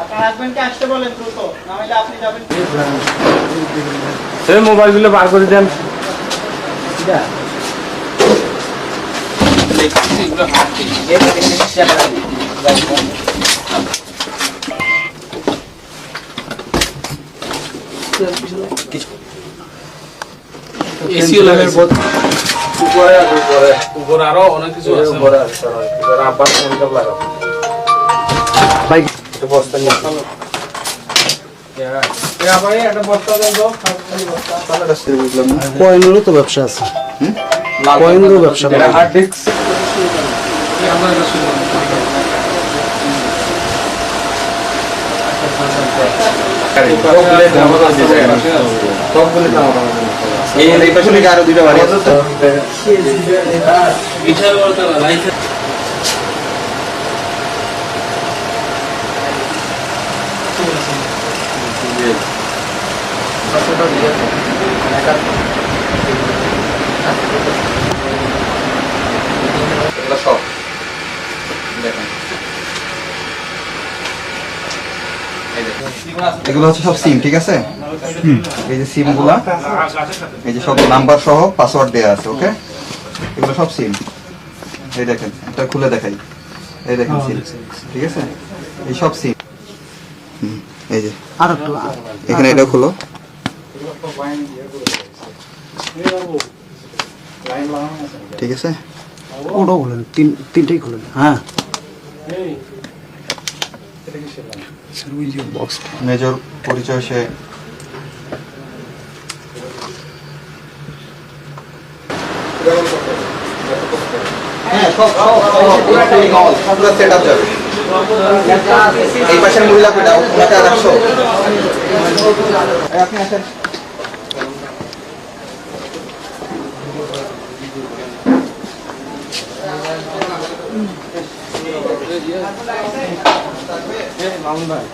আপনার হাজবেন্ডকে আসতে বলেন দ্রুত না হলে আপনি যাবেন এই মোবাইলগুলো বার করে দেন। এসিও লাগে উপরে উপরে। উপরে আরও অনেক কিছু আছে। উপরে আছে আবার ফোনটা লাগাও। এটা বস্তা নিয়ে একটা দেন তো কয়েনেরও ব্যবসা আছে কয়েনেরও ব্যবসা আরও দুইটা বাড়ি আছে এগুলো সব। দেখেন। এগুলো হচ্ছে সব সিম ঠিক আছে? এই যে সিমগুলা এই যে সব নাম্বার সহ পাসওয়ার্ড দেওয়া আছে ওকে? এগুলো সব সিম। এই দেখেন এটা খুলে দেখাই। এই দেখেন সিম ঠিক আছে? এই সব সিম। এই যে। আর একটু এখানে এটা খুলো। ঠিক আছে। ওটাও খুলেন তিন তিনটেই খুলেন হ্যাঁ। বক্স মেজর পরিচয় সে। হ্যাঁ এই পাশের মহিলা কোটা ওটা রাখছো আপনি আসেন। মামুন ভাই